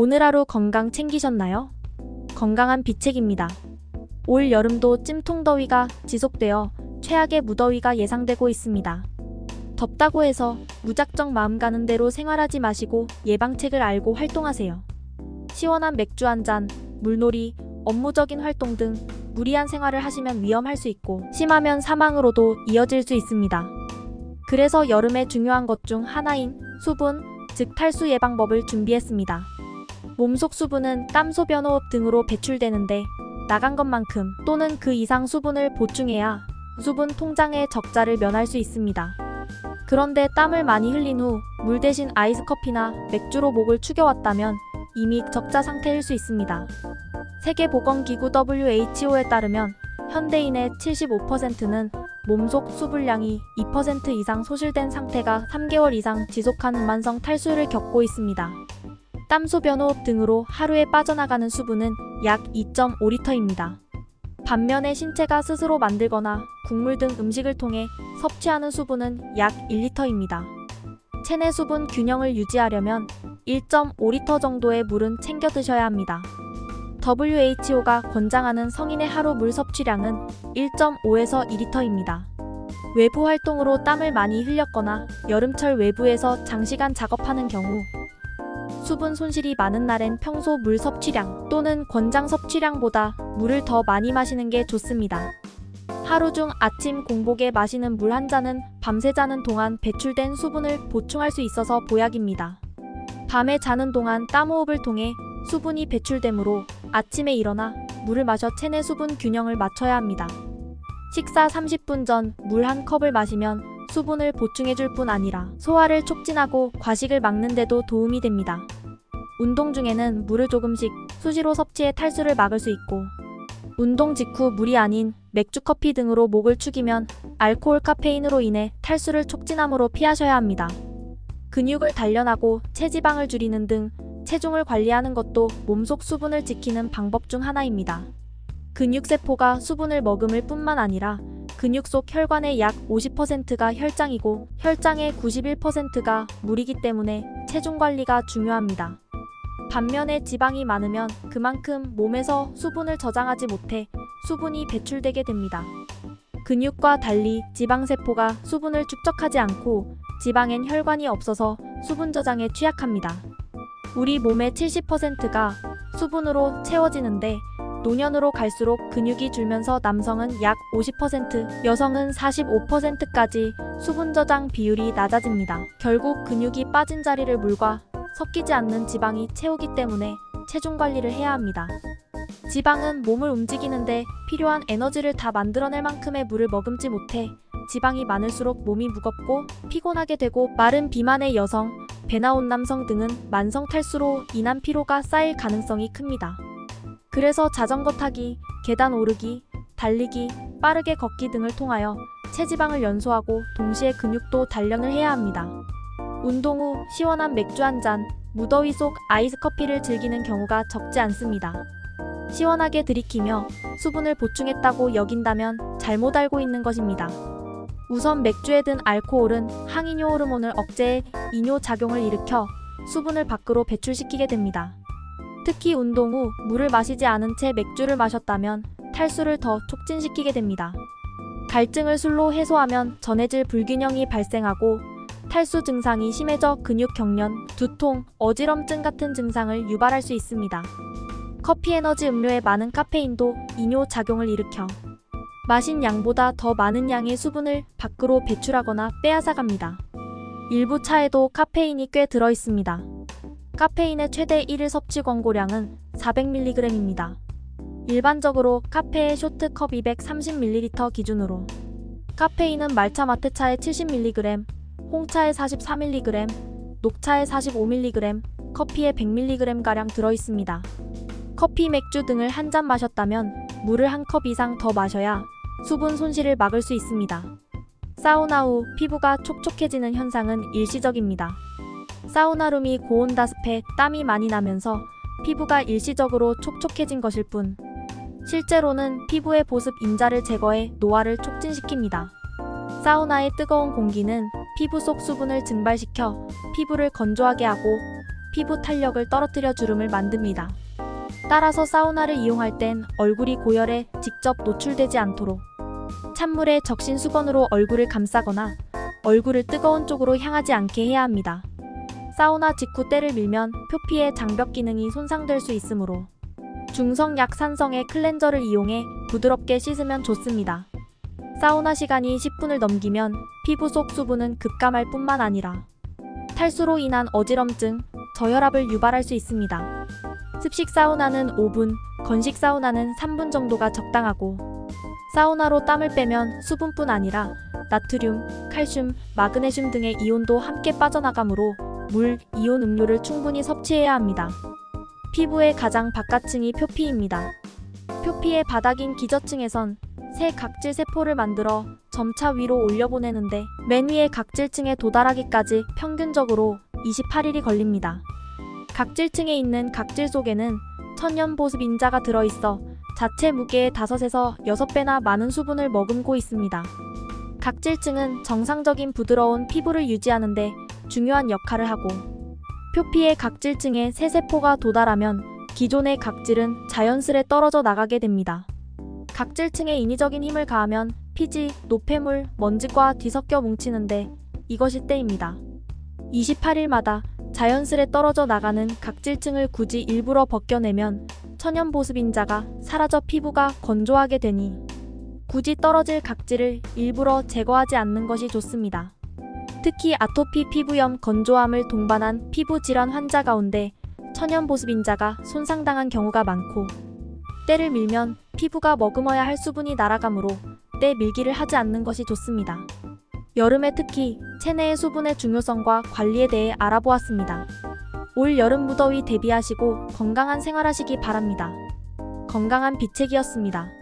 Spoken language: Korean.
오늘 하루 건강 챙기셨나요? 건강한 비책입니다. 올 여름도 찜통더위가 지속되어 최악의 무더위가 예상되고 있습니다. 덥다고 해서 무작정 마음 가는 대로 생활하지 마시고 예방책을 알고 활동하세요. 시원한 맥주 한 잔, 물놀이, 업무적인 활동 등 무리한 생활을 하시면 위험할 수 있고 심하면 사망으로도 이어질 수 있습니다. 그래서 여름에 중요한 것 중 하나인 수분, 즉 탈수 예방법을 준비했습니다. 몸속 수분은 땀, 소변, 호흡 등으로 배출되는데 나간 것만큼 또는 그 이상 수분을 보충해야 수분 통장의 적자를 면할 수 있습니다. 그런데 땀을 많이 흘린 후 물 대신 아이스 커피나 맥주로 목을 축여왔다면 이미 적자 상태일 수 있습니다. 세계보건기구 WHO에 따르면 현대인의 75%는 몸속 수분량이 2% 이상 소실된 상태가 3개월 이상 지속한 만성 탈수를 겪고 있습니다. 땀, 소변, 호흡 등으로 하루에 빠져나가는 수분은 약 2.5리터입니다. 반면에 신체가 스스로 만들거나 국물 등 음식을 통해 섭취하는 수분은 약 1리터입니다. 체내 수분 균형을 유지하려면 1.5리터 정도의 물은 챙겨 드셔야 합니다. WHO가 권장하는 성인의 하루 물 섭취량은 1.5에서 2리터입니다. 외부 활동으로 땀을 많이 흘렸거나 여름철 외부에서 장시간 작업하는 경우 수분 손실이 많은 날엔 평소 물 섭취량 또는 권장 섭취량보다 물을 더 많이 마시는 게 좋습니다. 하루 중 아침 공복에 마시는 물 한 잔은 밤새 자는 동안 배출된 수분을 보충할 수 있어서 보약입니다. 밤에 자는 동안 땀 호흡을 통해 수분이 배출되므로 아침에 일어나 물을 마셔 체내 수분 균형을 맞춰야 합니다. 식사 30분 전 물 한 컵을 마시면 수분을 보충해줄 뿐 아니라 소화를 촉진하고 과식을 막는데도 도움이 됩니다. 운동 중에는 물을 조금씩 수시로 섭취해 탈수를 막을 수 있고 운동 직후 물이 아닌 맥주, 커피 등으로 목을 축이면 알코올 카페인으로 인해 탈수를 촉진함으로 피하셔야 합니다. 근육을 단련하고 체지방을 줄이는 등 체중을 관리하는 것도 몸속 수분을 지키는 방법 중 하나입니다. 근육세포가 수분을 머금을 뿐만 아니라 근육 속 혈관의 약 50%가 혈장이고 혈장의 91%가 물이기 때문에 체중 관리가 중요합니다. 반면에 지방이 많으면 그만큼 몸에서 수분을 저장하지 못해 수분이 배출되게 됩니다. 근육과 달리 지방세포가 수분을 축적하지 않고 지방엔 혈관이 없어서 수분 저장에 취약합니다. 우리 몸의 70%가 수분으로 채워지는데 노년으로 갈수록 근육이 줄면서 남성은 약 50%, 여성은 45%까지 수분 저장 비율이 낮아집니다. 결국 근육이 빠진 자리를 물과 섞이지 않는 지방이 채우기 때문에 체중 관리를 해야 합니다. 지방은 몸을 움직이는데 필요한 에너지를 다 만들어낼 만큼의 물을 머금지 못해 지방이 많을수록 몸이 무겁고 피곤하게 되고 마른 비만의 여성, 배 나온 남성 등은 만성 탈수로 인한 피로가 쌓일 가능성이 큽니다. 그래서 자전거 타기, 계단 오르기, 달리기, 빠르게 걷기 등을 통하여 체지방을 연소하고 동시에 근육도 단련을 해야 합니다. 운동 후 시원한 맥주 한 잔, 무더위 속 아이스 커피를 즐기는 경우가 적지 않습니다. 시원하게 들이키며 수분을 보충했다고 여긴다면 잘못 알고 있는 것입니다. 우선 맥주에 든 알코올은 항이뇨 호르몬을 억제해 이뇨 작용을 일으켜 수분을 밖으로 배출시키게 됩니다. 특히 운동 후 물을 마시지 않은 채 맥주를 마셨다면 탈수를 더 촉진시키게 됩니다. 갈증을 술로 해소하면 전해질 불균형이 발생하고 탈수 증상이 심해져 근육 경련, 두통, 어지럼증 같은 증상을 유발할 수 있습니다. 커피 에너지 음료에 많은 카페인도 이뇨 작용을 일으켜 마신 양보다 더 많은 양의 수분을 밖으로 배출하거나 빼앗아갑니다. 일부 차에도 카페인이 꽤 들어 있습니다. 카페인의 최대 1일 섭취 권고량은 400mg입니다. 일반적으로 카페의 쇼트컵 230ml 기준으로 카페인은 말차 마테차의 70mg, 홍차의 44mg, 녹차의 45mg, 커피의 100mg가량 들어 있습니다. 커피, 맥주 등을 한 잔 마셨다면 물을 한 컵 이상 더 마셔야 수분 손실을 막을 수 있습니다. 사우나 후 피부가 촉촉해지는 현상은 일시적입니다. 사우나룸이 고온다습해 땀이 많이 나면서 피부가 일시적으로 촉촉해진 것일 뿐 실제로는 피부의 보습 인자를 제거해 노화를 촉진시킵니다. 사우나의 뜨거운 공기는 피부 속 수분을 증발시켜 피부를 건조하게 하고 피부 탄력을 떨어뜨려 주름을 만듭니다. 따라서 사우나를 이용할 땐 얼굴이 고열에 직접 노출되지 않도록 찬물에 적신 수건으로 얼굴을 감싸거나 얼굴을 뜨거운 쪽으로 향하지 않게 해야 합니다. 사우나 직후 때를 밀면 표피의 장벽 기능이 손상될 수 있으므로 중성약 산성의 클렌저를 이용해 부드럽게 씻으면 좋습니다. 사우나 시간이 10분을 넘기면 피부 속 수분은 급감할 뿐만 아니라 탈수로 인한 어지럼증, 저혈압을 유발할 수 있습니다. 습식 사우나는 5분, 건식 사우나는 3분 정도가 적당하고 사우나로 땀을 빼면 수분뿐 아니라 나트륨, 칼슘, 마그네슘 등의 이온도 함께 빠져나가므로 물, 이온 음료를 충분히 섭취해야 합니다. 피부의 가장 바깥층이 표피입니다. 표피의 바닥인 기저층에선 새 각질 세포를 만들어 점차 위로 올려보내는데 맨 위의 각질층에 도달하기까지 평균적으로 28일이 걸립니다. 각질층에 있는 각질 속에는 천연 보습 인자가 들어있어 자체 무게의 5에서 6배나 많은 수분을 머금고 있습니다. 각질층은 정상적인 부드러운 피부를 유지하는데 중요한 역할을 하고 표피의 각질층에 새 세포가 도달하면 기존의 각질은 자연스레 떨어져 나가게 됩니다. 각질층에 인위적인 힘을 가하면 피지, 노폐물, 먼지과 뒤섞여 뭉치는데 이것이 때입니다. 28일마다 자연스레 떨어져 나가는 각질층을 굳이 일부러 벗겨내면 천연 보습인자가 사라져 피부가 건조하게 되니 굳이 떨어질 각질을 일부러 제거하지 않는 것이 좋습니다. 특히 아토피 피부염 건조함을 동반한 피부 질환 환자 가운데 천연 보습인자가 손상당한 경우가 많고 때를 밀면 피부가 머금어야 할 수분이 날아가므로 때 밀기를 하지 않는 것이 좋습니다. 여름에 특히 체내의 수분의 중요성과 관리에 대해 알아보았습니다. 올 여름 무더위 대비하시고 건강한 생활하시기 바랍니다. 건강한 비책이었습니다.